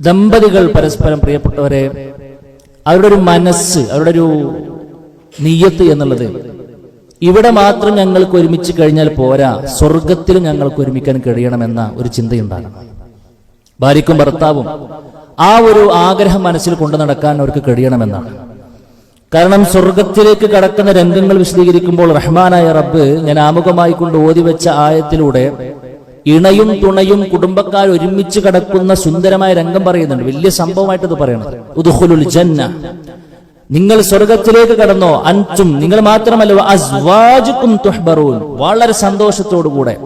ദമ്പതികൾ പരസ്പരം പ്രിയപ്പെട്ടവരെ അവരുടെ ഒരു മനസ്സ് അവരുടെ ഒരു നീയത്ത് എന്നുള്ളത് ഇവിടെ മാത്രം ഞങ്ങൾക്ക് ഒരുമിച്ച് കഴിഞ്ഞാൽ പോരാ സ്വർഗത്തിലും ഞങ്ങൾക്ക് ഒരുമിക്കാൻ കഴിയണമെന്ന ഒരു ചിന്തയുണ്ടാകണം. ഭാര്യക്കും ഭർത്താവും ആ ഒരു ആഗ്രഹം മനസ്സിൽ കൊണ്ടു നടക്കാൻ അവർക്ക് കഴിയണമെന്നാണ്. കാരണം സ്വർഗത്തിലേക്ക് കടക്കുന്ന രംഗങ്ങൾ വിശദീകരിക്കുമ്പോൾ റഹ്മാനായ റബ്ബ് ഞാൻ ആമുഖമായി കൊണ്ട് ഓതിവെച്ച ആയത്തിലൂടെ ഇണയും തുണയും കുടുംബക്കാർ ഒരുമിച്ച് കിടക്കുന്ന സുന്ദരമായ രംഗം പറയുന്നുണ്ട്. വലിയ സംഭവമായിട്ട് ഇത് പറയണം. ജന്ന. നിങ്ങൾ സ്വർഗത്തിലേക്ക് കടന്നോ അന്റും നിങ്ങൾ മാത്രമല്ല അസ്വാജുക്കും തുഹ്ബറൂൻ. വളരെ സന്തോഷത്തോടുകൂടെ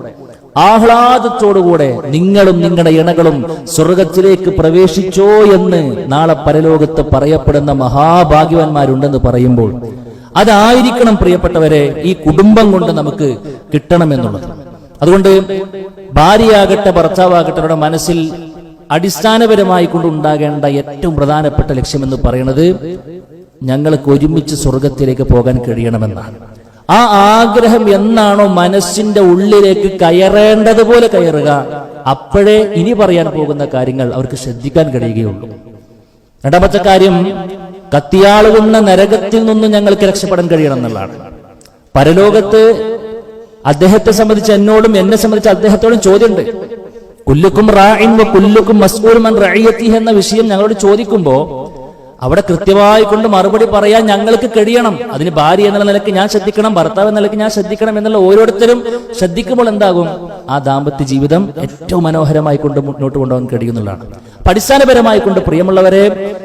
ആഹ്ലാദത്തോടുകൂടെ നിങ്ങളും നിങ്ങളുടെ ഇണകളും സ്വർഗത്തിലേക്ക് പ്രവേശിച്ചോ എന്ന് നാളെ പരലോകത്ത് പറയപ്പെടുന്ന മഹാഭാഗ്യവാന്മാരുണ്ടെന്ന് പറയുമ്പോൾ അതായിരിക്കണം പ്രിയപ്പെട്ടവരെ ഈ കുടുംബം കൊണ്ട് നമുക്ക് കിട്ടണമെന്നുള്ളത്. അതുകൊണ്ട് ഭാര്യയാകട്ടെ ഭർത്താവാകട്ടെ അവരുടെ മനസ്സിൽ അടിസ്ഥാനപരമായി കൊണ്ടുണ്ടാകേണ്ട ഏറ്റവും പ്രധാനപ്പെട്ട ലക്ഷ്യമെന്ന് പറയുന്നത് ഞങ്ങൾക്ക് ഒരുമിച്ച് സ്വർഗത്തിലേക്ക് പോകാൻ കഴിയണമെന്നാണ്. ആ ആഗ്രഹം എന്നാണോ മനസ്സിന്റെ ഉള്ളിലേക്ക് കയറേണ്ടതുപോലെ കയറുക അപ്പോഴേ ഇനി പറയാൻ പോകുന്ന കാര്യങ്ങൾ അവർക്ക് ശ്രദ്ധിക്കാൻ കഴിയുകയുള്ളൂ. രണ്ടാമത്തെ കാര്യം കത്തിയാളുകുന്ന നരകത്തിൽ നിന്നും ഞങ്ങൾക്ക് രക്ഷപ്പെടാൻ കഴിയണം എന്നുള്ളതാണ്. പരലോകത്ത് അദ്ദേഹത്തെ സംബന്ധിച്ച് എന്നോടും എന്നെ സംബന്ധിച്ച് അദ്ദേഹത്തോടും ചോദ്യമുണ്ട്. കുല്ലുക്കും റായിൻ കുല്ലുക്കും റഅയ്യത്തിഹി എന്ന വിഷയം ഞങ്ങളോട് ചോദിക്കുമ്പോ അവിടെ കൃത്യമായി കൊണ്ട് മറുപടി പറയാൻ ഞങ്ങൾക്ക് കഴിയണം. അതിന് ഭാര്യ എന്നുള്ള നിലയ്ക്ക് ഞാൻ ശ്രദ്ധിക്കണം ഭർത്താവ് എന്ന നിലയ്ക്ക് ഞാൻ ശ്രദ്ധിക്കണം എന്നുള്ള ഓരോരുത്തരും ശ്രദ്ധിക്കുമ്പോൾ എന്താകും? ആ ദാമ്പത്യ ജീവിതം ഏറ്റവും മനോഹരമായി കൊണ്ട് മുന്നോട്ട് കൊണ്ടുപോകാൻ കഴിയുന്നുള്ളതാണ്. അടിസ്ഥാനപരമായി കൊണ്ട് പ്രിയമുള്ളവരെ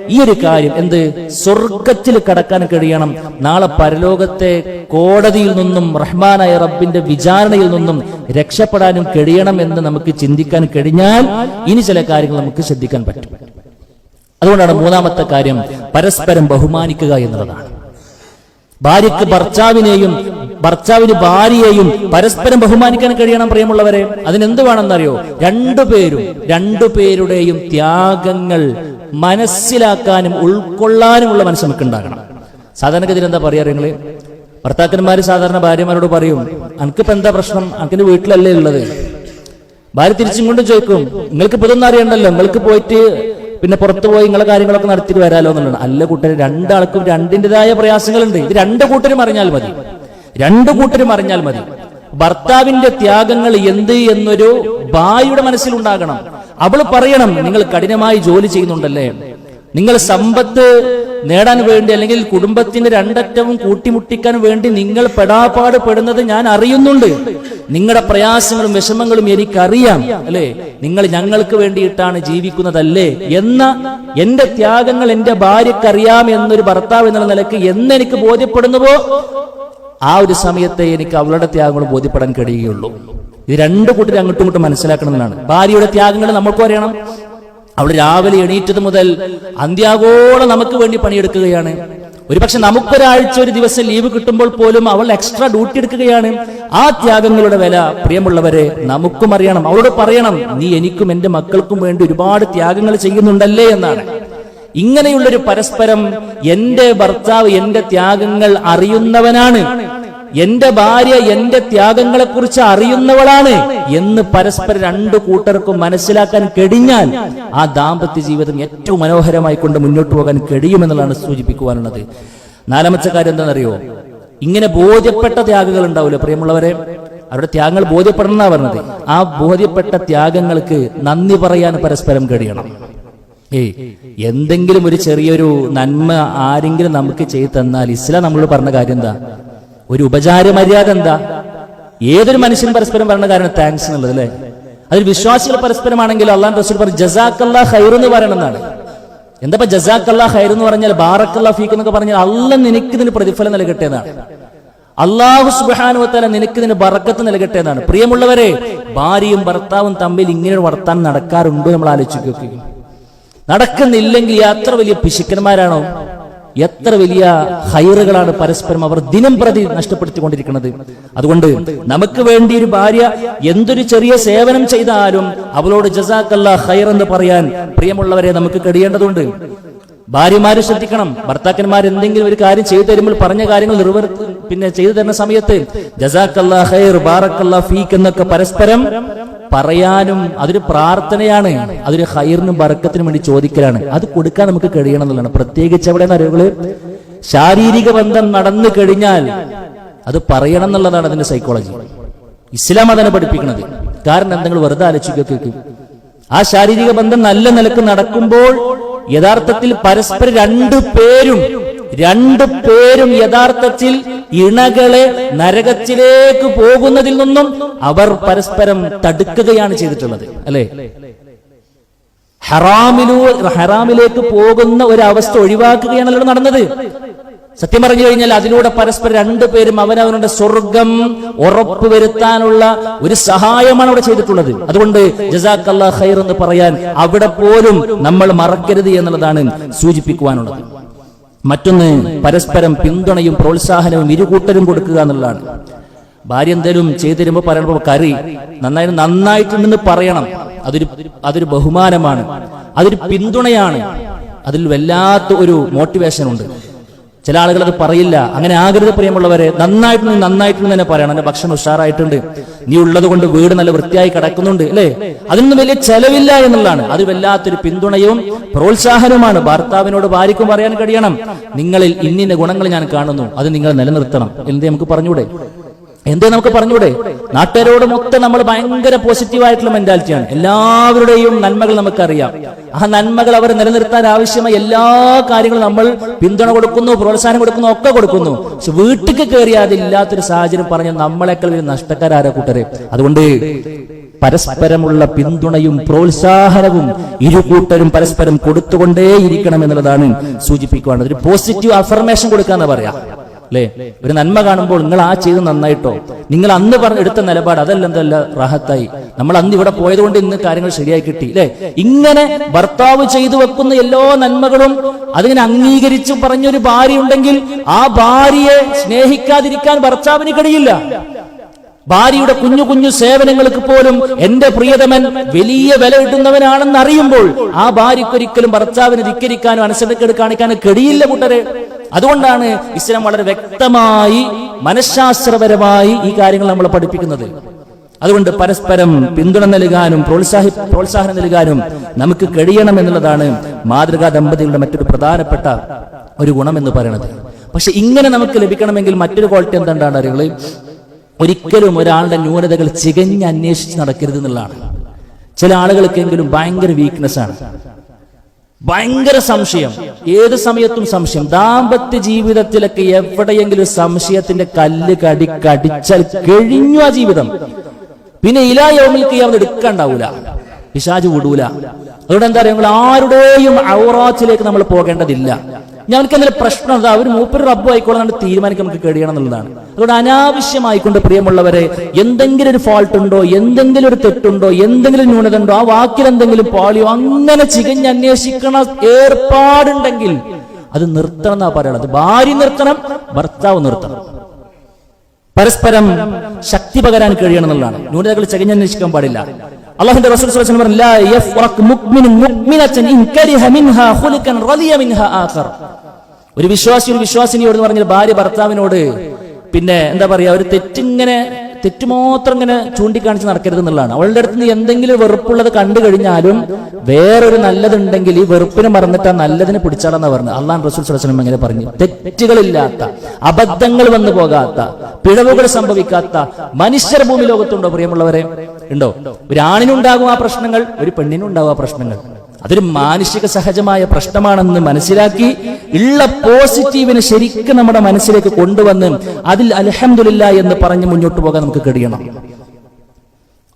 ഈ ഒരു കാര്യം എന്ത്? സ്വർഗത്തിൽ കടക്കാൻ കഴിയണം. നാളെ പരലോകത്തെ കോടതിയിൽ നിന്നും റഹ്മാനായ റബ്ബിന്റെ വിചാരണയിൽ നിന്നും രക്ഷപ്പെടാനും കഴിയണം എന്ന് നമുക്ക് ചിന്തിക്കാൻ കഴിഞ്ഞാൽ ഇനി ചില കാര്യങ്ങൾ നമുക്ക് ശ്രദ്ധിക്കാൻ പറ്റും. അതുകൊണ്ടാണ് മൂന്നാമത്തെ കാര്യം പരസ്പരം ബഹുമാനിക്കുക എന്നുള്ളതാണ്. ഭാര്യക്ക് ഭർത്താവിനെയും ഭർത്താവിന് ഭാര്യയെയും പരസ്പരം ബഹുമാനിക്കാൻ കഴിയണം പ്രിയമുള്ളവരെ. അതിനെന്ത് വേണമെന്നറിയോ രണ്ടുപേരും രണ്ടുപേരുടെയും ത്യാഗങ്ങൾ മനസ്സിലാക്കാനും ഉൾക്കൊള്ളാനുമുള്ള മനസ്സ് നമുക്ക് ഉണ്ടാകണം. സാധാരണഗതിയിൽ എന്താ പറയാ നിങ്ങൾ? ഭർത്താക്കന്മാര് സാധാരണ ഭാര്യമാരോട് പറയും അനക്കിപ്പോ എന്താ പ്രശ്നം? അനക്കിന്റെ വീട്ടിലല്ലേ ഉള്ളത്? ഭാര്യ തിരിച്ചും കൊണ്ട് ചോദിക്കും നിങ്ങൾക്ക് ഇപ്പൊ ഇതൊന്നും അറിയണ്ടല്ലോ? നിങ്ങൾക്ക് പോയിട്ട് പിന്നെ പുറത്തു പോയി നിങ്ങളെ കാര്യങ്ങളൊക്കെ നടത്തിയിട്ട് വരാലോ എന്നുള്ളത് അല്ല കൂട്ടർ രണ്ടാൾക്കും രണ്ടിന്റെതായ പ്രയാസങ്ങളുണ്ട്. ഇത് രണ്ട് കൂട്ടരും അറിഞ്ഞാൽ മതി. രണ്ടു കൂട്ടരും അറിഞ്ഞാൽ മതി. ഭർത്താവിന്റെ ത്യാഗങ്ങൾ എന്ത് എന്നൊരു ഭാര്യയുടെ മനസ്സിലുണ്ടാകണം. അവൾ പറയണം നിങ്ങൾ കഠിനമായി ജോലി ചെയ്യുന്നുണ്ടല്ലേ? നിങ്ങൾ സമ്പത്ത് നേടാൻ വേണ്ടി അല്ലെങ്കിൽ കുടുംബത്തിന്റെ രണ്ടറ്റവും കൂട്ടിമുട്ടിക്കാൻ വേണ്ടി നിങ്ങൾ പെടാപ്പാട് പെടുന്നത് ഞാൻ അറിയുന്നുണ്ട്. നിങ്ങളുടെ പ്രയാസങ്ങളും വിഷമങ്ങളും എനിക്കറിയാം അല്ലേ? നിങ്ങൾ ഞങ്ങൾക്ക് വേണ്ടിയിട്ടാണ് ജീവിക്കുന്നതല്ലേ? എന്ന എന്റെ ത്യാഗങ്ങൾ എന്റെ ഭാര്യക്കറിയാം എന്നൊരു ഭർത്താവ് എന്നുള്ള നിലയ്ക്ക് എന്നെനിക്ക് ബോധ്യപ്പെടുന്നുവോ? ആ ഒരു സമയത്തെ എനിക്ക് അവളുടെ ത്യാഗങ്ങൾ ബോധ്യപ്പെടാൻ കഴിയുകയുള്ളൂ. ഇത് രണ്ടു കൂട്ടരും അങ്ങോട്ടും ഇങ്ങോട്ടും മനസ്സിലാക്കണമെന്നാണ്. ഭാര്യയുടെ ത്യാഗങ്ങൾ നമ്മൾക്കും അറിയണം. അവൾ രാവിലെ എണീറ്റത് മുതൽ അന്ത്യാഗോളം നമുക്ക് വേണ്ടി പണിയെടുക്കുകയാണ്. ഒരുപക്ഷെ നമുക്കൊരാഴ്ച ഒരു ദിവസം ലീവ് കിട്ടുമ്പോൾ പോലും അവൾ എക്സ്ട്രാ ഡ്യൂട്ടി എടുക്കുകയാണ്. ആ ത്യാഗങ്ങളുടെ വില പ്രിയമുള്ളവരെ നമുക്കും അറിയണം. അവളോട് പറയണം നീ എനിക്കും എന്റെ മക്കൾക്കും വേണ്ടി ഒരുപാട് ത്യാഗങ്ങൾ ചെയ്യുന്നുണ്ടല്ലേ എന്നാണ്. ഇങ്ങനെയുള്ളൊരു പരസ്പരം എന്റെ ഭർത്താവ് എന്റെ ത്യാഗങ്ങൾ അറിയുന്നവനാണ്. എന്റെ ഭാര്യ എന്റെ ത്യാഗങ്ങളെ കുറിച്ച് അറിയുന്നവളാണ് എന്ന് പരസ്പരം രണ്ടു കൂട്ടർക്കും മനസ്സിലാക്കാൻ കഴിഞ്ഞാൽ ആ ദാമ്പത്യ ജീവിതം ഏറ്റവും മനോഹരമായി കൊണ്ട് മുന്നോട്ട് പോകാൻ കഴിയുമെന്നുള്ളതാണ് സൂചിപ്പിക്കുവാനുള്ളത്. നാലാമത്തെ കാര്യം എന്താണെന്നറിയോ? ഇങ്ങനെ ബോധ്യപ്പെട്ട ത്യാഗങ്ങൾ ഉണ്ടാവില്ല പ്രിയമുള്ളവരെ അവരുടെ ത്യാഗങ്ങൾ ബോധ്യപ്പെടണം എന്നാ പറഞ്ഞത്. ആ ബോധ്യപ്പെട്ട ത്യാഗങ്ങൾക്ക് നന്ദി പറയാൻ പരസ്പരം കഴിയണം ഏയ് എന്തെങ്കിലും ഒരു ചെറിയൊരു നന്മ ആരെങ്കിലും നമുക്ക് ചെയ്തു തന്നാൽ ഇസ്ലാം നമ്മളോട് പറഞ്ഞ കാര്യം എന്താ? ഒരു ഉപചാര മര്യാദ എന്താ? ഏതൊരു മനുഷ്യനും പരസ്പരം പറയുന്ന കാരണം താങ്ക്സ് എന്നുള്ളത് അല്ലേ? അതിൽ വിശ്വാസികൾ പരസ്പരമാണെങ്കിൽ അള്ളാൻ റസൂൽ പറഞ്ഞു ജസാക്കല്ലാ ഹൈർ എന്ന് പറയണമെന്നാണ്. എന്താ ജസാക്കല്ലാ ഹൈർ എന്ന് പറഞ്ഞാൽ ബാറക്കല്ലാ ഫീക്ക് എന്നൊക്കെ പറഞ്ഞാൽ അല്ല നിനക്ക് ഇതിന് പ്രതിഫലം നൽകട്ടെ എന്നാണ്. അള്ളാഹു സുബാനുവത്തല നിനക്ക് ഇതിന് ബറക്കത്ത് നൽകട്ടെ എന്നാണ്. പ്രിയമുള്ളവരെ ഭാര്യയും ഭർത്താവും തമ്മിൽ ഇങ്ങനെ ഒരു വർത്താനം നടക്കാറുണ്ടോ നമ്മൾ ആലോചിക്കുക നടക്കുന്നില്ലെങ്കിൽ അത്ര വലിയ പിശുക്കന്മാരാണോ? എത്ര വലിയ ഹൈറുകളാണ് പരസ്പരം അവർ ദിനം പ്രതി നഷ്ടപ്പെടുത്തിക്കൊണ്ടിരിക്കുന്നത്? അതുകൊണ്ട് നമുക്ക് വേണ്ടി ഒരു ഭാര്യ എന്തൊരു ചെറിയ സേവനം ചെയ്താലും അവളോട് ജസാക്കല്ല ഹൈർ എന്ന് പറയാൻ പ്രിയമുള്ളവരെ നമുക്ക് കഴിയേണ്ടതുണ്ട്. ഭാര്യമാര് ശ്രദ്ധിക്കണം. ഭർത്താക്കന്മാർ എന്തെങ്കിലും ഒരു കാര്യം ചെയ്തു തരുമ്പോൾ പറഞ്ഞ കാര്യങ്ങൾ പിന്നെ ചെയ്തു തരുന്ന സമയത്ത് എന്നൊക്കെ പരസ്പരം പറയാനും അതൊരു പ്രാർത്ഥനയാണ് അതൊരു ഹൈറിനും ബറക്കത്തിനും വേണ്ടി ചോദിക്കലാണ്. അത് കൊടുക്കാൻ നമുക്ക് കഴിയണം എന്നുള്ളതാണ്. പ്രത്യേകിച്ച് എവിടെ അറിവുകൾ ശാരീരിക ബന്ധം നടന്നു കഴിഞ്ഞാൽ അത് പറയണം എന്നുള്ളതാണ് അതിന്റെ സൈക്കോളജി ഇസ്ലാം അതാണ് പഠിപ്പിക്കുന്നത്. കാരണം എന്തെങ്കിലും വെറുതെ ആലോചിക്കൊക്കെ ആ ശാരീരിക ബന്ധം നല്ല നിലയ്ക്ക് നടക്കുമ്പോൾ യഥാർത്ഥത്തിൽ പരസ്പരം രണ്ടു പേരും രണ്ടു പേരും യഥാർത്ഥത്തിൽ ഇണകളെ നരകത്തിലേക്ക് പോകുന്നതിൽ നിന്നും അവർ പരസ്പരം തടുക്കുകയാണ് ചെയ്തിട്ടുള്ളത് അല്ലെ? ഹറാമിലൂ ഹറാമിലേക്ക് പോകുന്ന ഒരു അവസ്ഥ ഒഴിവാക്കുകയാണല്ലോ നടന്നത്. സത്യം പറഞ്ഞു കഴിഞ്ഞാൽ അതിലൂടെ പരസ്പരം രണ്ടുപേരും അവനവനുടെ സ്വർഗം ഉറപ്പുവരുത്താനുള്ള ഒരു സഹായമാണ് അവിടെ ചെയ്തിട്ടുള്ളത്. അതുകൊണ്ട് ജസാഖല്ലാ ഖൈർ എന്ന് പറയാൻ അവിടെ പോലും നമ്മൾ മറക്കരുത് എന്നുള്ളതാണ് സൂചിപ്പിക്കുവാനുള്ളത്. മറ്റൊന്ന് പരസ്പരം പിന്തുണയും പ്രോത്സാഹനവും ഇരുകൂട്ടരും കൊടുക്കുക എന്നുള്ളതാണ്. ഭാര്യ എന്തേലും ചെയ്തു തരുമ്പോൾ പറയുമ്പോൾ കറി നന്നായി നന്നായിട്ടുണ്ടെന്ന് പറയണം. അതൊരു അതൊരു ബഹുമാനമാണ്. അതൊരു പിന്തുണയാണ്. അതിൽ വല്ലാത്ത ഒരു മോട്ടിവേഷൻ ഉണ്ട്. ചില ആളുകൾ അത് പറയില്ല. അങ്ങനെ ആകരുത് പ്രിയമുള്ളവരെ നന്നായിട്ട് നന്നായിട്ട് തന്നെ പറയണം. എന്റെ ഭക്ഷണം ഉഷാറായിട്ടുണ്ട്. നീ ഉള്ളത് കൊണ്ട് വീട് നല്ല വൃത്തിയായി കിടക്കുന്നുണ്ട് അല്ലേ? അതിനൊന്നും വലിയ ചെലവില്ല എന്നുള്ളതാണ്. അത് വല്ലാത്തൊരു പിന്തുണയും പ്രോത്സാഹനവുമാണ്. ഭർത്താവിനോട് ഭാര്യയ്ക്കും പറയാൻ കഴിയണം. നിങ്ങളിൽ ഇന്നിന്റെ ഗുണങ്ങൾ ഞാൻ കാണുന്നു. അത് നിങ്ങൾ നിലനിർത്തണം. എന്തേ നമുക്ക് പറഞ്ഞൂടെ എന്തേ നമുക്ക് പറഞ്ഞൂടെ നാട്ടുകാരോട് മൊത്തം നമ്മൾ ഭയങ്കര പോസിറ്റീവ് ആയിട്ടുള്ള മെന്റാലിറ്റിയാണ് എല്ലാവരുടെയും നന്മകൾ നമുക്കറിയാം. ആ നന്മകൾ അവർ നിലനിർത്താൻ ആവശ്യമായ എല്ലാ കാര്യങ്ങളും നമ്മൾ പിന്തുണ കൊടുക്കുന്നു പ്രോത്സാഹനം കൊടുക്കുന്നു ഒക്കെ കൊടുക്കുന്നു. പക്ഷെ വീട്ടിലേക്ക് കയറി അതില്ലാത്തൊരു സാഹചര്യം പറഞ്ഞ നമ്മളെക്കാൾ ഒരു നഷ്ടക്കാരായ കൂട്ടരെ? അതുകൊണ്ട് പരസ്പരമുള്ള പിന്തുണയും പ്രോത്സാഹനവും ഇരു കൂട്ടരും പരസ്പരം കൊടുത്തുകൊണ്ടേയിരിക്കണം എന്നുള്ളതാണ് സൂചിപ്പിക്കുകയാണ് ഒരു പോസിറ്റീവ് അഫർമേഷൻ കൊടുക്കാന്ന് പറയാം. അല്ലേ ഒരു നന്മ കാണുമ്പോൾ നിങ്ങൾ ആ ചെയ്ത് നന്നായിട്ടോ? നിങ്ങൾ അന്ന് പറഞ്ഞ എടുത്ത നിലപാട് അതല്ല എന്തല്ല? റാഹത്തായി. നമ്മൾ അന്ന് ഇവിടെ പോയതുകൊണ്ട് ഇന്ന് കാര്യങ്ങൾ ശരിയായി കിട്ടി അല്ലേ ഇങ്ങനെ ഭർത്താവ് ചെയ്തു വെക്കുന്ന എല്ലാ നന്മകളും അതിനെ അംഗീകരിച്ചു പറഞ്ഞൊരു ഭാര്യ ഉണ്ടെങ്കിൽ ആ ഭാര്യയെ സ്നേഹിക്കാതിരിക്കാൻ ഭർത്താവിന് കഴിയില്ല. ഭാര്യയുടെ കുഞ്ഞു കുഞ്ഞു സേവനങ്ങൾക്ക് പോലും എന്റെ പ്രിയതമൻ വലിയ വില കിട്ടുന്നവനാണെന്ന് അറിയുമ്പോൾ ആ ഭാര്യക്കൊരിക്കലും ഭർത്താവിനെ ധിക്കരിക്കാനോ അനുസരണക്കേട് കാണിക്കാനോ കഴിയില്ല കൂട്ടരെ. അതുകൊണ്ടാണ് ഇസ്ലാം വളരെ വ്യക്തമായി മനഃശാസ്ത്രപരമായി ഈ കാര്യങ്ങൾ നമ്മൾ പഠിപ്പിക്കുന്നത്. അതുകൊണ്ട് പരസ്പരം പിന്തുണ നൽകാനും പ്രോത്സാഹി പ്രോത്സാഹനം നൽകാനും നമുക്ക് കഴിയണം എന്നുള്ളതാണ് മാതൃകാ ദമ്പതികളുടെ മറ്റൊരു പ്രധാനപ്പെട്ട ഒരു ഗുണം എന്ന് പറയുന്നത്. പക്ഷെ ഇങ്ങനെ നമുക്ക് ലഭിക്കണമെങ്കിൽ മറ്റൊരു ക്വാളിറ്റി എന്താണ് അറിയുള്ളത് ഒരിക്കലും ഒരാളുടെ ന്യൂനതകൾ ചികഞ്ഞ് അന്വേഷിച്ച് നടക്കരുത് എന്നുള്ളതാണ്. ചില ആളുകൾക്കെങ്കിലും ഭയങ്കര വീക്ക്നെസ് ആണ്. ഭയങ്കര സംശയം. ഏത് സമയത്തും സംശയം. ദാമ്പത്യ ജീവിതത്തിലൊക്കെ എവിടെയെങ്കിലും സംശയത്തിന്റെ കല്ല് കടി കടിച്ചാൽ കഴിഞ്ഞു ആ ജീവിതം. പിന്നെ ഇലാ യോമിൽക്ക് അവൻ എടുക്കണ്ടാവൂല. പിശാജ് വിടൂല. അതുകൊണ്ട് എന്താ പറയുക? ആരുടെയും ഔറാച്ചിലേക്ക് നമ്മൾ പോകേണ്ടതില്ല. ഞങ്ങൾക്ക് എന്തെങ്കിലും പ്രശ്നം അവർ മൂപ്പര് റബ്ബ് ആയിക്കോളാണ് തീരുമാനിക്കാൻ നമുക്ക് കഴിയണം എന്നുള്ളതാണ്. അതുകൊണ്ട് അനാവശ്യമായിക്കൊണ്ട് പ്രിയമുള്ളവരെ എന്തെങ്കിലും ഒരു ഫാൾട്ട് ഉണ്ടോ? എന്തെങ്കിലും ഒരു തെറ്റുണ്ടോ? എന്തെങ്കിലും ന്യൂനത ഉണ്ടോ ആ വാക്കിൽ എന്തെങ്കിലും പാളിയോ? അങ്ങനെ ചികഞ്ഞ് അന്വേഷിക്കണ ഏർപ്പാടുണ്ടെങ്കിൽ അത് നിർത്തണം എന്നാ പറയുന്നത്. ഭാര്യ നിർത്തണം ഭർത്താവ് നിർത്തണം. പരസ്പരം ശക്തി പകരാൻ കഴിയണം എന്നുള്ളതാണ്. ന്യൂനതകൾ ചകഞ്ഞന്വേഷിക്കാൻ പാടില്ല. അള്ളാഹുന്റെ റസൂൽ ഒരു വിശ്വാസി ഒരു വിശ്വാസിനിയോട് എന്ന് പറഞ്ഞാൽ ഭാര്യ ഭർത്താവിനോട് പിന്നെ എന്താ പറയാ ഒരു തെറ്റിങ്ങനെ തെറ്റുമാത്രം ഇങ്ങനെ ചൂണ്ടിക്കാണിച്ച് നടക്കരുത് എന്നുള്ളതാണ്. അവളുടെ അടുത്ത് നിന്ന് എന്തെങ്കിലും വെറുപ്പുള്ളത് കണ്ടു കഴിഞ്ഞാലും വേറൊരു നല്ലതുണ്ടെങ്കിൽ ഈ വെറുപ്പിനെ മറന്നിട്ട് ആ നല്ലതിനെ പിടിച്ചാടാന്ന് പറഞ്ഞു അള്ളാൻ റസൂൽ സുലസ്ലം ഇങ്ങനെ പറഞ്ഞു. തെറ്റുകളില്ലാത്ത അബദ്ധങ്ങൾ വന്നു പോകാത്ത പിഴവുകൾ സംഭവിക്കാത്ത മനുഷ്യർ ഭൂമി ലോകത്തുണ്ടോ പ്രിയമുള്ളവരെ? ഉണ്ടോ? ഒരു ആണിനുണ്ടാകും ആ പ്രശ്നങ്ങൾ ഒരു പെണ്ണിനുണ്ടാകും ആ പ്രശ്നങ്ങൾ. അതൊരു മാനുഷിക സഹജമായ പ്രശ്നമാണെന്ന് മനസ്സിലാക്കി ഉള്ള പോസിറ്റീവിനെ ശരിക്കും നമ്മുടെ മനസ്സിലേക്ക് കൊണ്ടുവന്ന് അതിൽ അലഹമില്ല എന്ന് പറഞ്ഞ് മുന്നോട്ട് പോകാൻ നമുക്ക് കഴിയണം.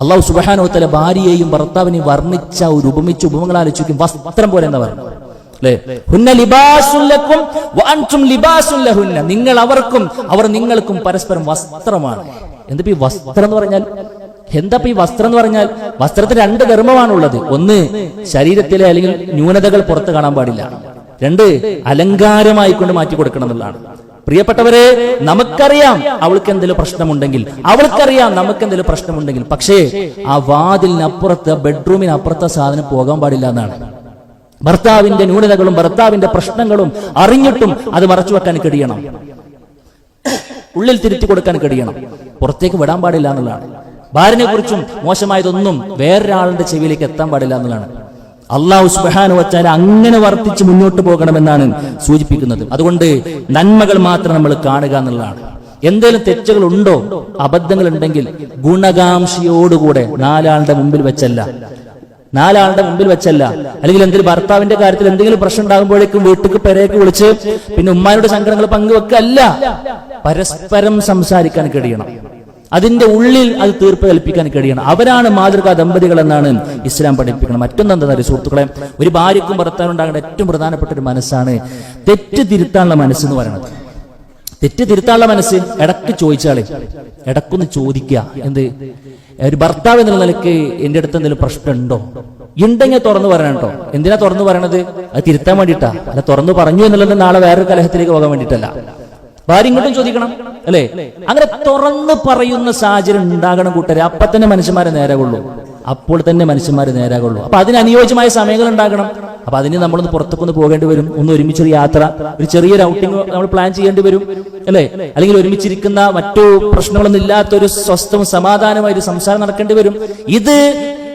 അള്ളാഹു സുബാനോത്തല ഭാര്യയെയും ഭർത്താവിനെയും വർണിച്ച ഒരു ഉപമിച്ച ഉപമങ്ങൾ ആലോചിക്കും. വസ്ത്രം പോലെ എന്താ ലിബാസുല്ലഹുന്ന നിങ്ങൾ അവർക്കും അവർ നിങ്ങൾക്കും പരസ്പരം വസ്ത്രമാണ്. എന്താ ഈ വസ്ത്രം എന്ന് പറഞ്ഞാൽ എന്താ ഈ വസ്ത്രം എന്ന് പറഞ്ഞാൽ വസ്ത്രത്തിന് രണ്ട് ധർമ്മമാണുള്ളത്. ഒന്ന് ശരീരത്തിലെ അല്ലെങ്കിൽ ന്യൂനതകൾ പുറത്ത് കാണാൻ പാടില്ല. രണ്ട് അലങ്കാരമായി കൊണ്ട് മാറ്റി കൊടുക്കണം എന്നുള്ളതാണ്. പ്രിയപ്പെട്ടവരെ നമുക്കറിയാം അവൾക്ക് എന്തെങ്കിലും പ്രശ്നമുണ്ടെങ്കിൽ അവൾക്കറിയാം നമുക്ക് എന്തെങ്കിലും പ്രശ്നമുണ്ടെങ്കിൽ പക്ഷേ ആ വാതിലിനപ്പുറത്ത് ബെഡ്റൂമിനപ്പുറത്തെ സാധനം പോകാൻ പാടില്ല എന്നാണ്. ഭർത്താവിന്റെ ന്യൂനതകളും ഭർത്താവിന്റെ പ്രശ്നങ്ങളും അറിഞ്ഞിട്ടും അത് മറച്ചു വെക്കാൻ കഴിയണം ഉള്ളിൽ തിരുത്തി കൊടുക്കാൻ കഴിയണം പുറത്തേക്ക് വിടാൻ പാടില്ല എന്നുള്ളതാണ്. ഭാര്യനെ കുറിച്ചും മോശമായതൊന്നും വേറൊരാളുടെ ചെവിയിലേക്ക് എത്താൻ പാടില്ല എന്നുള്ളതാണ്. അള്ളാഹു സുബാനു വച്ചാൽ അങ്ങനെ വർത്തിച്ച് മുന്നോട്ട് പോകണമെന്നാണ് സൂചിപ്പിക്കുന്നത്. അതുകൊണ്ട് നന്മകൾ മാത്രം നമ്മൾ കാണുക എന്നുള്ളതാണ്. എന്തെങ്കിലും തെറ്റുകൾ ഉണ്ടോ അബദ്ധങ്ങൾ ഉണ്ടെങ്കിൽ ഗുണകാംക്ഷയോടുകൂടെ നാലാളുടെ മുമ്പിൽ വെച്ചല്ല. നാലാളുടെ മുമ്പിൽ വെച്ചല്ല. അല്ലെങ്കിൽ എന്തെങ്കിലും ഭർത്താവിന്റെ കാര്യത്തിൽ എന്തെങ്കിലും പ്രശ്നം ഉണ്ടാകുമ്പോഴേക്കും വീട്ടിൽ പെരേക്ക് വിളിച്ച് പിന്നെ ഉമ്മാരുടെ സങ്കടങ്ങൾ പങ്കുവെക്കല്ല. പരസ്പരം സംസാരിക്കാൻ കഴിയണം. അതിന്റെ ഉള്ളിൽ അത് തീർപ്പ് കൽപ്പിക്കാൻ കഴിയണം. അവരാണ് മാതൃകാ ദമ്പതികൾ എന്നാണ് ഇസ്ലാം പഠിപ്പിക്കുന്നത്. മറ്റൊന്നെന്താ സുഹൃത്തുക്കളെ ഒരു ഭാര്യക്കും ഭർത്താവിനും ഉണ്ടാകേണ്ട ഏറ്റവും പ്രധാനപ്പെട്ട ഒരു മനസ്സാണ് തെറ്റ് തിരുത്താനുള്ള മനസ്സെന്ന് പറയുന്നത്. തെറ്റ് തിരുത്താനുള്ള മനസ്സ് ഇടയ്ക്ക് ചോദിച്ചാളെ ഇടക്കൊന്ന് ചോദിക്കുക. എന്ത്? ഒരു ഭർത്താവ് എന്നുള്ള നിലയ്ക്ക് എന്റെ അടുത്ത് എന്തെങ്കിലും പ്രശ്നമുണ്ടോ? ഉണ്ടെങ്കിൽ തുറന്നു പറയണം കേട്ടോ. എന്തിനാ തുറന്നു പറയണത്? അത് തിരുത്താൻ വേണ്ടിയിട്ടാ. അല്ല തുറന്നു പറഞ്ഞു എന്നുള്ളത് നാളെ വേറൊരു കലഹത്തിലേക്ക് പോകാൻ വേണ്ടിയിട്ടല്ല. ഭാര്യ ഇങ്ങോട്ടും ചോദിക്കണം അല്ലേ? അങ്ങനെ തുറന്നു പറയുന്ന സാഹചര്യം ഉണ്ടാകണം കൂട്ടരെ. അപ്പൊ തന്നെ മനുഷ്യന്മാരെ നേരാകുള്ളൂ. അപ്പോൾ തന്നെ മനുഷ്യന്മാരെ നേരാകുള്ളൂ. അപ്പൊ അതിന് അനുയോജ്യമായ സമയങ്ങൾ ഉണ്ടാകണം. അപ്പൊ അതിന് നമ്മളൊന്ന് പുറത്തേക്കൊന്ന് പോകേണ്ടി വരും. ഒന്ന് ഒരുമിച്ചൊരു യാത്ര ഒരു ചെറിയൊരു ഔട്ടിംഗ് നമ്മൾ പ്ലാൻ ചെയ്യേണ്ടി വരും അല്ലേ? അല്ലെങ്കിൽ ഒരുമിച്ചിരിക്കുന്ന മറ്റു പ്രശ്നങ്ങളൊന്നും ഇല്ലാത്ത ഒരു സ്വസ്ഥവും സമാധാനമായ ഒരു സംസാരം നടക്കേണ്ടി വരും. ഇത്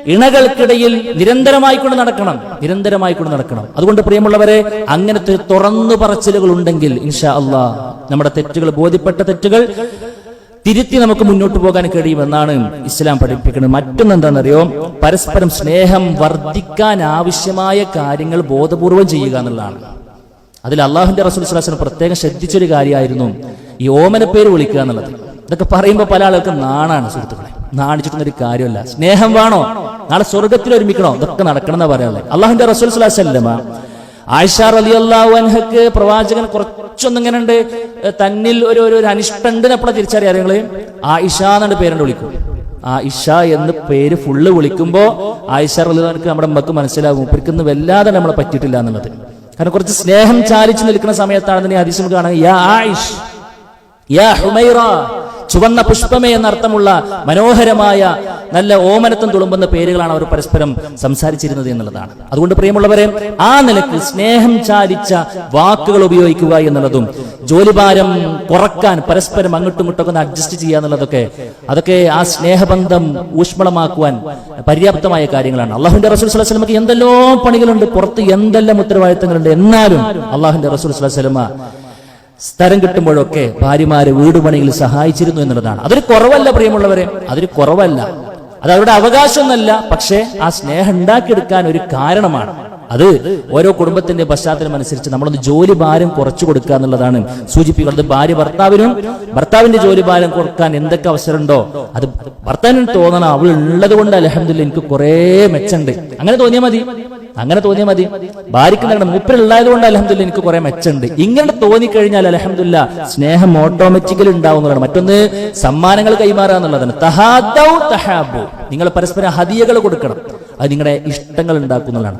ഇണകൾക്കിടയിൽ നിരന്തരമായി കൊണ്ട് നടക്കണം. നിരന്തരമായി കൊണ്ട് നടക്കണം. അതുകൊണ്ട് പ്രിയമുള്ളവരെ അങ്ങനത്തെ തുറന്നു പറച്ചിലുകൾ ഉണ്ടെങ്കിൽ ഇൻഷാ അള്ളാ നമ്മുടെ തെറ്റുകൾ ബോധ്യപ്പെട്ട തെറ്റുകൾ തിരുത്തി നമുക്ക് മുന്നോട്ട് പോകാൻ കഴിയുമെന്നാണ് ഇസ്ലാം പഠിപ്പിക്കുന്നത്. മറ്റൊന്നെന്താണെന്നറിയോ? പരസ്പരം സ്നേഹം വർദ്ധിക്കാൻ ആവശ്യമായ കാര്യങ്ങൾ ബോധപൂർവം ചെയ്യുക എന്നുള്ളതാണ്. അതിൽ അള്ളാഹുന്റെ റസൂൽ സ്വലാസ്ലം പ്രത്യേകം ശ്രദ്ധിച്ചൊരു കാര്യമായിരുന്നു ഈ ഓമന പേര് വിളിക്കുക എന്നുള്ളത്. ഇതൊക്കെ പറയുമ്പോൾ പല ആളുകൾക്ക് നാണാണ് സുഹൃത്തുക്കളെ. നാണിച്ചിട്ടൊന്നും ഒരു കാര്യമല്ല. സ്നേഹം വേണോ? നാളെ സ്വർഗത്തിൽ ഒരുമിക്കണോ? ഇതൊക്കെ നടക്കണം എന്നാ പറയാനുള്ളത്. അള്ളാഹുന്റെ റസൂൽ സ്വലാസ്ലമ ആയിഷ അലി അള്ളാഹുഹക്ക് പ്രവാചകൻ കുറച്ചൊന്നും ഇങ്ങനെ ഉണ്ട് തന്നിൽ ഒരു ഒരു ഒരു അനിഷ്ടണ്ട് എപ്പോഴാണ് തിരിച്ചറിയാം നിങ്ങൾ? ആയിഷ എന്നാണ് പേരുണ്ട് വിളിക്കും. ആയിഷ എന്ന് പേര് ഫുള്ള് വിളിക്കുമ്പോ ആയിഷ റലിക്ക് നമ്മുടെ മക്ക് മനസ്സിലാകും. ഇപ്പൊക്കൊന്നും വല്ലാതെ നമ്മളെ പറ്റിയിട്ടില്ല എന്നുള്ളത്. കാരണം കുറച്ച് സ്നേഹം ചാലിച്ചു നിൽക്കുന്ന സമയത്താണ് അതിശയം കാണുക യാ ആയിഷ് യാ ഹുമൈറ ചുവന്ന പുഷ്പമേ എന്നർത്ഥമുള്ള മനോഹരമായ നല്ല ഓമനത്തം തുളുമ്പുന്ന പേരുകളാണ് അവർ പരസ്പരം സംസാരിച്ചിരുന്നത് എന്നുള്ളതാണ്. അതുകൊണ്ട് പ്രിയമുള്ളവരെ ആ നിലയ്ക്ക് സ്നേഹം ചാലിച്ച വാക്കുകൾ ഉപയോഗിക്കുക എന്നുള്ളതും ജോലിഭാരം കുറയ്ക്കാൻ പരസ്പരം അങ്ങോട്ടും ഇങ്ങോട്ടൊക്കെ ഒന്ന് അഡ്ജസ്റ്റ് ചെയ്യുക എന്നുള്ളതൊക്കെ അതൊക്കെ ആ സ്നേഹബന്ധം ഊഷ്മളമാക്കുവാൻ പര്യാപ്തമായ കാര്യങ്ങളാണ്. അള്ളാഹുന്റെ റസൂൽ സ്വലം സ്വലമക്ക് എന്തെല്ലോ പണികളുണ്ട് പുറത്ത് എന്തെല്ലാം ഉത്തരവാദിത്തങ്ങളുണ്ട് എന്നാലും അള്ളാഹുന്റെ റസൂൽ സ്വലം സ്വലമ സ്ഥലം കിട്ടുമ്പോഴൊക്കെ ഭാര്യമാരെ വീട് പണിയിൽ സഹായിച്ചിരുന്നു എന്നുള്ളതാണ്. അതൊരു കുറവല്ല പ്രിയമുള്ളവരെ. അതൊരു കുറവല്ല. അത് അവരുടെ അവകാശമൊന്നല്ല. പക്ഷേ ആ സ്നേഹം ഉണ്ടാക്കിയെടുക്കാൻ ഒരു കാരണമാണ്. അത് ഓരോ കുടുംബത്തിന്റെ പശ്ചാത്തലം അനുസരിച്ച് നമ്മളൊന്ന് ജോലി ഭാരം കുറച്ചു കൊടുക്കുക എന്നുള്ളതാണ്. സൂചിപ്പിക്കുന്നത് ഭാര്യ ഭർത്താവിനും ഭർത്താവിന്റെ ജോലി ഭാരം കുറയ്ക്കാൻ എന്തൊക്കെ അവസരമുണ്ടോ? അത് ഭർത്താവിന് തോന്നണം. അവൾ ഉള്ളത് കൊണ്ട് അലഹമില്ല എനിക്ക് കുറേ മെച്ചുണ്ട് അങ്ങനെ തോന്നിയാൽ മതി. അങ്ങനെ തോന്നിയാൽ മതി. ഭാര്യയ്ക്ക് എന്താണ് മൂപ്പരുള്ളത് കൊണ്ട് അലഹമില്ല എനിക്ക് കുറെ മെച്ചുണ്ട് ഇങ്ങനെ തോന്നിക്കഴിഞ്ഞാൽ അലഹമില്ല സ്നേഹം ഓട്ടോമാറ്റിക്കലി ഉണ്ടാവുന്നതാണ് മറ്റൊന്ന് സമ്മാനങ്ങൾ കൈമാറുക എന്നുള്ളതാണ്. തഹാദൗ തഹാബു. നിങ്ങൾ പരസ്പരം ഹദിയകൾ കൊടുക്കണം. അത് നിങ്ങളുടെ ഇഷ്ടങ്ങൾ ഉണ്ടാക്കുന്നതാണ്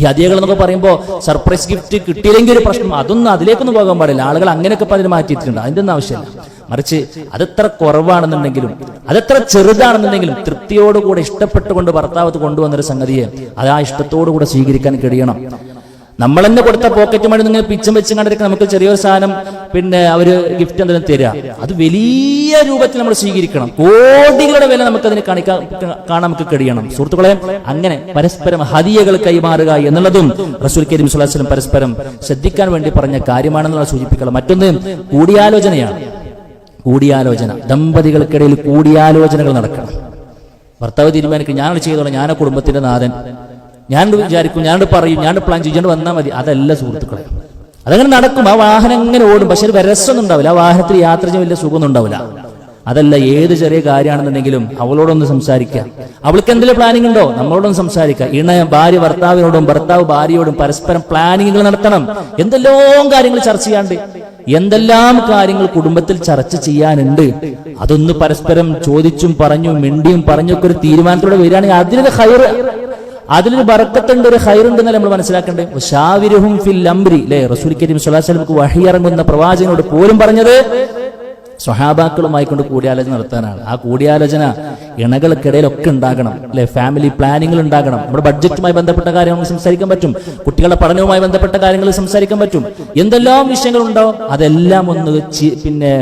ഈ ഹദിയകൾ എന്നൊക്കെ പറയുമ്പോൾ സർപ്രൈസ് ഗിഫ്റ്റ് കിട്ടിയില്ലെങ്കിൽ ഒരു പ്രശ്നം. അതൊന്നും അതിലേക്കൊന്നും പോകാൻ പാടില്ല. ആളുകൾ അങ്ങനെയൊക്കെ പലരും മാറ്റിയിട്ടുണ്ട് അതിന്റെ ഒന്നും ആവശ്യമില്ല. മറിച്ച് അതെത്ര കുറവാണെന്നുണ്ടെങ്കിലും അതെത്ര ചെറുതാണെന്നുണ്ടെങ്കിലും തൃപ്തിയോടുകൂടെ ഇഷ്ടപ്പെട്ടുകൊണ്ട് ഭർത്താവ് കൊണ്ടുവന്നൊരു സംഗതിയെ അത് ആ ഇഷ്ടത്തോടുകൂടെ സ്വീകരിക്കാൻ കഴിയണം. നമ്മൾ തന്നെ കൊടുത്ത പോക്കറ്റ് മണി നിങ്ങൾ പിച്ചം വെച്ച് കണ്ടിരിക്കുന്ന നമുക്ക് ചെറിയൊരു സാധനം പിന്നെ അവർ ഗിഫ്റ്റ് എന്തെങ്കിലും തരിക അത് വലിയ രൂപത്തിൽ നമ്മൾ സ്വീകരിക്കണം. കോടികളുടെ വില നമുക്ക് അതിനെ കാണിക്കാൻ കാണാൻ നമുക്ക് കഴിയണം. സുഹൃത്തുക്കളെ അങ്ങനെ പരസ്പരം ഹദിയകൾ കൈമാറുക എന്നുള്ളതും റസൂൽ കരീം സുലാസ്ലം പരസ്പരം ശ്രദ്ധിക്കാൻ വേണ്ടി പറഞ്ഞ കാര്യമാണെന്നുള്ള സൂചിപ്പിക്കണം മറ്റൊന്ന് കൂടിയാലോചനയാണ്. കൂടിയാലോചന. ദമ്പതികൾക്കിടയിൽ കൂടിയാലോചനകൾ നടക്കണം. ഭർത്താവ് തീരുമാനിക്കും. ഞാനത് ചെയ്തോളാം. ഞാനാ കുടുംബത്തിന്റെ നാഥൻ. ഞാൻ വിചാരിക്കും ഞാൻ പറയും ഞാൻ പ്ലാൻ ചെയ്യാണ്ട് വന്നാൽ മതി. അതല്ല സുഹൃത്തുക്കളെ. അതങ്ങനെ നടക്കും. ആ വാഹനം എങ്ങനെ ഓടും. പക്ഷെ ഒരു രസമൊന്നും ഉണ്ടാവില്ല ആ വാഹനത്തിൽ യാത്ര ചെയ്യാൻ വലിയ സുഖമൊന്നും ഉണ്ടാവില്ല അതല്ല ഏത് ചെറിയ കാര്യമാണെന്നുണ്ടെങ്കിലും അവളോടൊന്ന് സംസാരിക്കുക. അവൾക്ക് എന്തെങ്കിലും പ്ലാനിംഗ് ഉണ്ടോ? നമ്മളോടൊന്ന് സംസാരിക്കുക. ഇണ ഭാര്യ ഭർത്താവിനോടും ഭർത്താവ് ഭാര്യയോടും പരസ്പരം പ്ലാനിങ്ങുകൾ നടത്തണം. എന്തെല്ലാം കാര്യങ്ങൾ ചർച്ച ചെയ്യാണ്ട്. എന്തെല്ലാം കാര്യങ്ങൾ കുടുംബത്തിൽ ചർച്ച ചെയ്യാനുണ്ട്. അതൊന്ന് പരസ്പരം ചോദിച്ചും പറഞ്ഞും മിണ്ടിയും പറഞ്ഞൊക്കെ ഒരു തീരുമാനത്തോടെ വരികയാണെങ്കിൽ അതിനൊരു ഹൈർ അതിലൊരു ബറക്കത്തുണ്ട് ഒരു ഹൈറുണ്ട് എന്നല്ല നമ്മൾ മനസ്സിലാക്കേണ്ടത്? ഷാവിരുഹും ഫിൽ അംരി. അല്ലേ റസൂൽ കരീം സ്വലാസ്ലമക്ക് വഹിയിറങ്ങുന്ന പ്രവാചകനോട് പോലും പറഞ്ഞത് സ്വഹാബാക്കളുമായി കൊണ്ട് കൂടിയാലോചന നടത്താനാണ്. ആ കൂടിയാലോചന ഇണകൾക്കിടയിലൊക്കെ ഉണ്ടാകണം. അല്ലെ ഫാമിലി പ്ലാനിങ്ങൾ ഉണ്ടാകണം. നമ്മുടെ ബഡ്ജറ്റുമായി ബന്ധപ്പെട്ട കാര്യങ്ങൾ സംസാരിക്കാൻ പറ്റും. കുട്ടികളുടെ പഠനവുമായി ബന്ധപ്പെട്ട കാര്യങ്ങൾ സംസാരിക്കാൻ പറ്റും. എന്തെല്ലാം വിഷയങ്ങളുണ്ടോ അതെല്ലാം ഒന്ന് പിന്നെ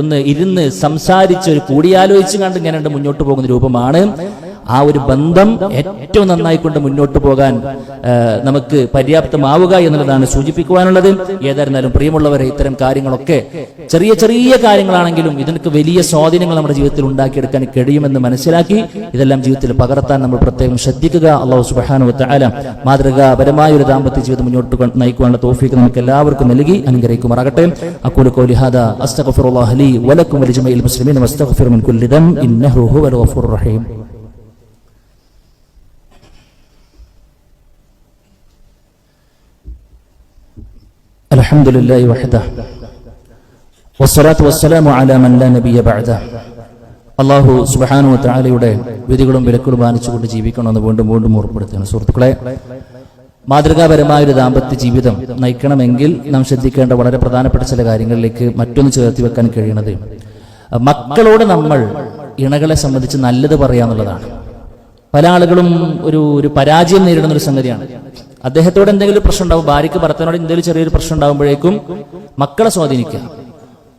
ഒന്ന് ഇരുന്ന് സംസാരിച്ച് ഒരു കൂടിയാലോചിച്ച് കണ്ട് ഇങ്ങനെ മുന്നോട്ട് പോകുന്ന രൂപമാണ് ആ ഒരു ബന്ധം ഏറ്റവും നന്നായിക്കൊണ്ട് മുന്നോട്ട് പോകാൻ നമുക്ക് പര്യാപ്തമാവുക എന്നുള്ളതാണ് സൂചിപ്പിക്കുവാനുള്ളത്. ഏതായിരുന്നാലും പ്രിയമുള്ളവരെ ഇത്തരം കാര്യങ്ങളൊക്കെ ചെറിയ ചെറിയ കാര്യങ്ങളാണെങ്കിലും ഇതിനൊക്കെ വലിയ സ്വാധീനങ്ങൾ നമ്മുടെ ജീവിതത്തിൽ ഉണ്ടാക്കിയെടുക്കാൻ കഴിയുമെന്ന് മനസ്സിലാക്കി ഇതെല്ലാം ജീവിതത്തിൽ പകർത്താൻ നമ്മൾ പ്രത്യേകം ശ്രദ്ധിക്കുക. അള്ളാഹു സുബാനു മാതൃകാപരമായ ഒരു ദാമ്പത്യ ജീവിതം മുന്നോട്ട് നയിക്കുവാനുള്ള തോഫിക്ക് നമുക്ക് എല്ലാവർക്കും നൽകി അനുഗ്രഹിക്കുമാറാകട്ടെ. ഹാദ അസ്തഗ്ഫിറുല്ലാഹി ലി വലക്കും വസ്തഗ്ഫിറു മിൻ കുല്ലി ദം ഇന്നഹു ഹുവൽ ഗഫൂറുർ റഹീം. الحمد لله وحده والصلاة والسلام على من لا نبي بعده അള്ളാഹു സുബാനു താലയുടെ വിധികളും വിലക്കുകളും മാനിച്ചുകൊണ്ട് ജീവിക്കണമെന്ന് വീണ്ടും വീണ്ടും ഓർപ്പെടുത്തുകയാണ് സുഹൃത്തുക്കളെ മാതൃകാപരമായ ഒരു ദാമ്പത്യ ജീവിതം നയിക്കണമെങ്കിൽ നാം ശ്രദ്ധിക്കേണ്ട വളരെ പ്രധാനപ്പെട്ട ചില കാര്യങ്ങളിലേക്ക് മറ്റൊന്ന് ചേർത്തി വെക്കാൻ കഴിയുന്നത് മക്കളോട് നമ്മൾ ഇണകളെ സംബന്ധിച്ച് നല്ലത് പറയാന്നുള്ളതാണ് പല ആളുകളും ഒരു ഒരു പരാജയം നേരിടുന്ന ഒരു സംഗതിയാണ് അദ്ദേഹത്തോട് എന്തെങ്കിലും പ്രശ്നം ഉണ്ടാവും ഭാര്യയ്ക്ക് ഭർത്താവിനോട് എന്തെങ്കിലും ചെറിയൊരു പ്രശ്നം ഉണ്ടാകുമ്പോഴേക്കും മക്കളെ സ്വാധീനിക്കുക.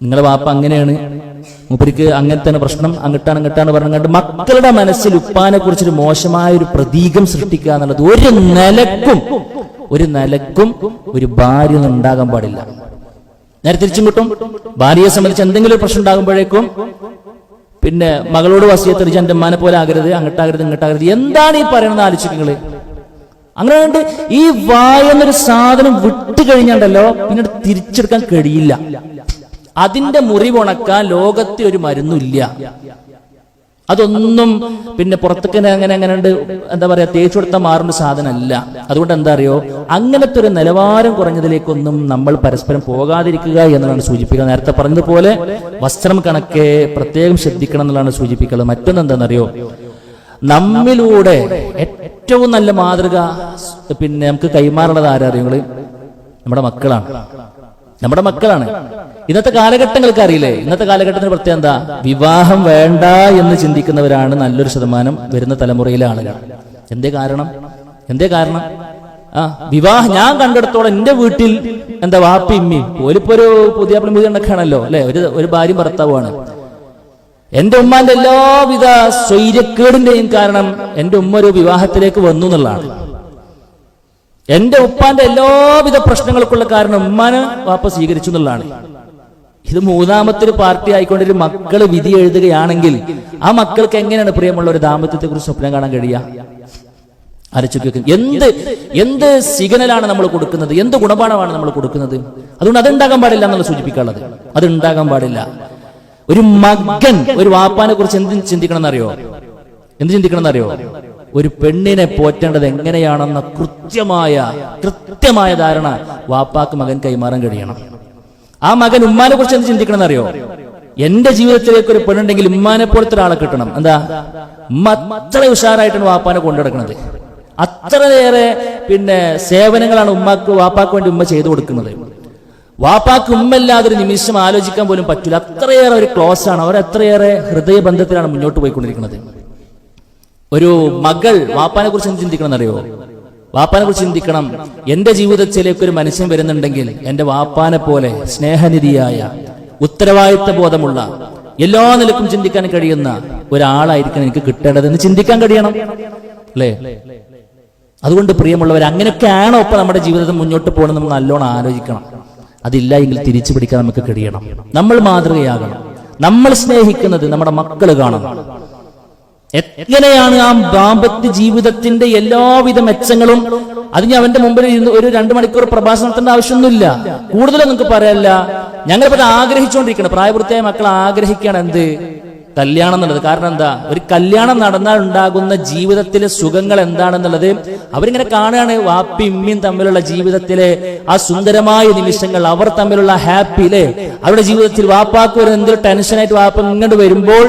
നിങ്ങളെ വാപ്പ അങ്ങനെയാണ്. മൂപ്പരിക്ക് അങ്ങനെ തന്നെ പ്രശ്നം അങ്ങട്ടാണ് അങ്ങട്ടാണ് പറഞ്ഞുകൊണ്ട് മക്കളുടെ മനസ്സിൽ ഉപ്പാനെ കുറിച്ചൊരു മോശമായ ഒരു പ്രതീകം സൃഷ്ടിക്കുക എന്നുള്ളത് ഒരു നിലക്കും ഒരു നിലക്കും ഒരു ഭാര്യ ഉണ്ടാകാൻ പാടില്ല. നേരെ തിരിച്ചും കിട്ടും. ഭാര്യയെ സംബന്ധിച്ച് എന്തെങ്കിലും പ്രശ്നം ഉണ്ടാകുമ്പോഴേക്കും പിന്നെ മകളോട് വസിയത്തെറിച്ച് എന്റെ ഉമ്മാനെ പോലെ ആകരുത് അങ്ങട്ടാകരുത് ഇങ്ങട്ടാകരുത്. എന്താണ് ഈ പറയുന്നത് ആലോചിക്കുങ്ങൾ അങ്ങനെ ഈ വായ എന്നൊരു സാധനം വിട്ടു കഴിഞ്ഞാണ്ടല്ലോ പിന്നീട് തിരിച്ചെടുക്കാൻ കഴിയില്ല. അതിന്റെ മുറിവുണക്കാൻ ലോകത്തെ ഒരു മരുന്നില്ല. അതൊന്നും പിന്നെ പുറത്തേക്ക് അങ്ങനെ അങ്ങനെ ഉണ്ട് എന്താ പറയാ തേച്ചു കൊടുത്താൽ മാറുന്ന സാധനമല്ല. അതുകൊണ്ട് എന്താ അറിയോ? അങ്ങനത്തെ ഒരു നിലവാരം കുറഞ്ഞതിലേക്കൊന്നും നമ്മൾ പരസ്പരം പോകാതിരിക്കുക എന്നതാണ് സൂചിപ്പിക്കുക നേരത്തെ പറഞ്ഞതുപോലെ വസ്ത്രം കണക്കെ പ്രത്യേകം ശ്രദ്ധിക്കണം എന്നുള്ളതാണ് സൂചിപ്പിക്കുന്നത്. മറ്റൊന്ന് എന്താണെന്നറിയോ? നമ്മിലൂടെ ഏറ്റവും നല്ല മാതൃക പിന്നെ നമുക്ക് കൈമാറുന്നത് ആരാ അറിയോ നിങ്ങൾ? നമ്മുടെ മക്കളാണ്. നമ്മുടെ മക്കളാണ്. ഇന്നത്തെ കാലഘട്ടങ്ങൾക്ക് അറിയില്ലേ? ഇന്നത്തെ കാലഘട്ടത്തിന് പ്രത്യേകം എന്താ? വിവാഹം വേണ്ട എന്ന് ചിന്തിക്കുന്നവരാണ് നല്ലൊരു ശതമാനം വരുന്ന തലമുറയിലെ ആളുകൾ. എന്തേ കാരണം? എന്തേ കാരണം? ആ വിവാഹം ഞാൻ കണ്ടെടുത്തോളം എന്റെ വീട്ടിൽ എന്താ വാപ്പി ഇമ്മി ഒരു പുതിയ പുതിയ ആണല്ലോ അല്ലെ? ഒരു ഒരു ഭാര്യ ഭർത്താവുമാണ്. എന്റെ ഉമ്മാന്റെ എല്ലാവിധ സ്വൈര്യക്കേടിന്റെയും കാരണം എന്റെ ഉമ്മ ഒരു വിവാഹത്തിലേക്ക് വന്നു എന്നുള്ളതാണ്. എന്റെ ഉപ്പാന്റെ എല്ലാവിധ പ്രശ്നങ്ങൾക്കുള്ള കാരണം ഉമ്മാന് വാപ്പ സ്വീകരിച്ചു എന്നുള്ളതാണ്. ഇത് മൂന്നാമത്തെ ഒരു പാർട്ടി ആയിക്കൊണ്ടൊരു മക്കൾ വിധി എഴുതുകയാണെങ്കിൽ ആ മക്കൾക്ക് എങ്ങനെയാണ് പ്രിയമുള്ള ഒരു ദാമ്പത്യത്തെ കുറിച്ച് സ്വപ്നം കാണാൻ കഴിയുക? അരച്ചു എന്ത് എന്ത് സിഗ്നലാണ് നമ്മൾ കൊടുക്കുന്നത്? എന്ത് ഗുണപാഠമാണ് നമ്മൾ കൊടുക്കുന്നത്? അതുകൊണ്ട് അതുണ്ടാകാൻ പാടില്ല എന്നുള്ള സൂചിപ്പിക്കാനുള്ളത്. അത് ഉണ്ടാകാൻ പാടില്ല. ഒരു മകൻ ഒരു വാപ്പാനെ കുറിച്ച് എന്ത് ചിന്തിക്കണം എന്നറിയോ എന്ത് ചിന്തിക്കണം എന്നറിയോ ഒരു പെണ്ണിനെ പോറ്റേണ്ടത് എങ്ങനെയാണെന്ന കൃത്യമായ കൃത്യമായ ധാരണ വാപ്പാക്ക് മകൻ കൈമാറാൻ കഴിയണം. ആ മകൻ ഉമ്മാനെ കുറിച്ച് എന്ത് ചിന്തിക്കണം എന്നറിയോ എന്റെ ജീവിതത്തിലേക്ക് ഒരു പെണ്ണുണ്ടെങ്കിൽ ഉമ്മാനെ പോലത്തെ ഒരാളെ കിട്ടണം. എന്താ? ഉമ്മ അത്ര ഉഷാറായിട്ടാണ് വാപ്പാനെ കൊണ്ടുനടക്കുന്നത്. അത്രയേറെ പിന്നെ സേവനങ്ങളാണ് ഉമ്മാക്ക് വാപ്പാക്ക് വേണ്ടി ഉമ്മ ചെയ്തു കൊടുക്കുന്നത്. വാപ്പാക്ക് ഉമ്മല്ലാതെ ഒരു നിമിഷം ആലോചിക്കാൻ പോലും പറ്റില്ല അത്രയേറെ ഒരു ക്ലോസ് ആണ്. അവർ അത്രയേറെ ഹൃദയബന്ധത്തിലാണ് മുന്നോട്ട് പോയിക്കൊണ്ടിരിക്കുന്നത്. ഒരു മകൾ വാപ്പാനെ കുറിച്ച് എന്ത് ചിന്തിക്കണം എന്നറിയോ? വാപ്പാനെ കുറിച്ച് ചിന്തിക്കണം. എന്റെ ജീവിതത്തിലേക്ക് ഒരു മനുഷ്യൻ വരുന്നുണ്ടെങ്കിൽ എന്റെ വാപ്പാനെ പോലെ സ്നേഹനിധിയായ ഉത്തരവാദിത്ത ബോധമുള്ള എല്ലാ നിലക്കും ചിന്തിക്കാൻ കഴിയുന്ന ഒരാളായിരിക്കണം എനിക്ക് കിട്ടേണ്ടതെന്ന് ചിന്തിക്കാൻ കഴിയണം. അല്ലേ? അതുകൊണ്ട് പ്രിയമുള്ളവർ അങ്ങനെയൊക്കെയാണോ ഇപ്പൊ നമ്മുടെ ജീവിതത്തിൽ മുന്നോട്ട് പോകണം നമ്മൾ നല്ലോണം ആലോചിക്കണം. അതില്ല എങ്കിൽ തിരിച്ചു പിടിക്കാൻ നമുക്ക് കഴിയണം. നമ്മൾ മാതൃകയാകണം. നമ്മൾ സ്നേഹിക്കുന്നത് നമ്മുടെ മക്കൾ കാണണം. എങ്ങനെയാണ് ആ ദാമ്പത്യ ജീവിതത്തിന്റെ എല്ലാവിധ മെച്ചങ്ങളും? അത് ഞാൻ അവന്റെ മുമ്പിൽ ഇരുന്ന് ഒരു രണ്ടു മണിക്കൂർ പ്രഭാഷണത്തിന്റെ ആവശ്യമൊന്നുമില്ല. കൂടുതലും നിങ്ങൾക്ക് പറയല്ല ഞങ്ങളിപ്പോ ഇത് ആഗ്രഹിച്ചുകൊണ്ടിരിക്കണം പ്രായപൂർത്തിയായ മക്കൾ ആഗ്രഹിക്കുകയാണ് എന്ത്? കല്യാണം എന്നുള്ളത്. കാരണം എന്താ? ഒരു കല്യാണം നടന്നാൽ ഉണ്ടാകുന്ന ജീവിതത്തിലെ സുഖങ്ങൾ എന്താണെന്നുള്ളത് അവരിങ്ങനെ കാണുകയാണ്. വാപ്പി ഇമ്മിയും തമ്മിലുള്ള ജീവിതത്തിലെ ആ സുന്ദരമായ നിമിഷങ്ങൾ അവർ തമ്മിലുള്ള ഹാപ്പി അല്ലെ അവരുടെ ജീവിതത്തിൽ വാപ്പാക്ക് വരുന്ന എന്തൊരു ടെൻഷനായിട്ട് വാപ്പ ഇങ്ങോട്ട് വരുമ്പോൾ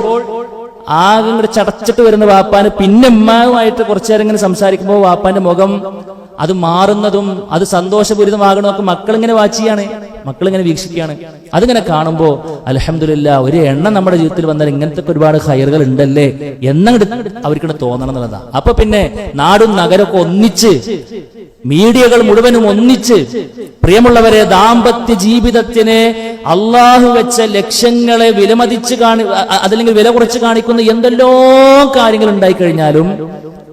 ആകെ ഇങ്ങോട്ട് ചടച്ചിട്ട് വരുന്ന വാപ്പാന് പിന്നെ ഉമ്മാവുമായിട്ട് കുറച്ചു നേരം ഇങ്ങനെ സംസാരിക്കുമ്പോൾ വാപ്പാന്റെ മുഖം അത് മാറുന്നതും അത് സന്തോഷപൂരിതമാകണമൊക്കെ മക്കൾ ഇങ്ങനെ വാച്ച് ചെയ്യാണ്. മക്കളിങ്ങനെ വീക്ഷിക്കുകയാണ്. അതിങ്ങനെ കാണുമ്പോൾ അലഹമില്ല ഒരു എണ്ണം നമ്മുടെ ജീവിതത്തിൽ വന്നാൽ ഇങ്ങനത്തെ ഒരുപാട് ഹയറുകൾ ഉണ്ടല്ലേ? എന്നിട്ട് അവർക്കിടെ തോന്നണം എന്നുള്ളതാ. അപ്പൊ പിന്നെ നാടും നഗരമൊക്കെ ഒന്നിച്ച് മീഡിയകൾ മുഴുവനും ഒന്നിച്ച് പ്രിയമുള്ളവരെ ദാമ്പത്യ ജീവിതത്തിന് അള്ളാഹു വെച്ച ലക്ഷ്യങ്ങളെ വിലമതിച്ച് കാണി അതല്ലെങ്കിൽ വില കുറച്ച് കാണിക്കുന്ന എന്തെല്ലോ കാര്യങ്ങൾ ഉണ്ടായി കഴിഞ്ഞാലും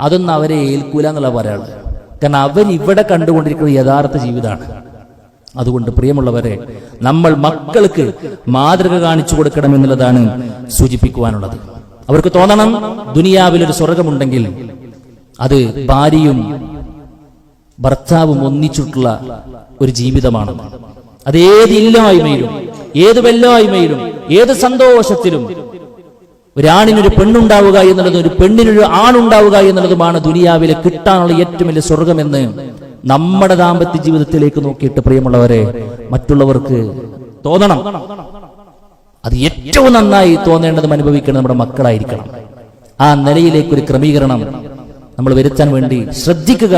അതൊന്നും അവരെ ഏൽക്കൂല എന്നുള്ള പറയാനുള്ളത് കാരണം അവരിവിടെ ഇവിടെ കണ്ടുകൊണ്ടിരിക്കുന്നത് യഥാർത്ഥ ജീവിതമാണ്. അതുകൊണ്ട് പ്രിയമുള്ളവരെ നമ്മൾ മക്കൾക്ക് മാതൃക കാണിച്ചു കൊടുക്കണം എന്നുള്ളതാണ് സൂചിപ്പിക്കുവാനുള്ളത്. അവർക്ക് തോന്നണം ദുനിയാവിൽ ഒരു സ്വർഗമുണ്ടെങ്കിൽ അത് ഭാര്യയും ഭർത്താവും ഒന്നിച്ചിട്ടുള്ള ഒരു ജീവിതമാണ്. അത് ഏത് ഇല്ലായ്മയിലും ഏത് വെല്ലായ്മയിലും ഏത് സന്തോഷത്തിലും ഒരാണിനൊരു പെണ്ണുണ്ടാവുക എന്നുള്ളതും ഒരു പെണ്ണിനൊരു ആണുണ്ടാവുക എന്നുള്ളതുമാണ് ദുനിയാവിലെ കിട്ടാനുള്ള ഏറ്റവും വലിയ സ്വർഗമെന്ന് നമ്മുടെ ദാമ്പത്യ ജീവിതത്തിലേക്ക് നോക്കിയിട്ട് പ്രിയമുള്ളവരെ മറ്റുള്ളവർക്ക് തോന്നണം. അത് ഏറ്റവും നന്നായി തോന്നേണ്ടതും അനുഭവിക്കേണ്ടത് നമ്മുടെ മക്കളായിരിക്കണം. ആ നിലയിലേക്കൊരു ക്രമീകരണം നമ്മൾ വരുത്താൻ വേണ്ടി ശ്രദ്ധിക്കുക.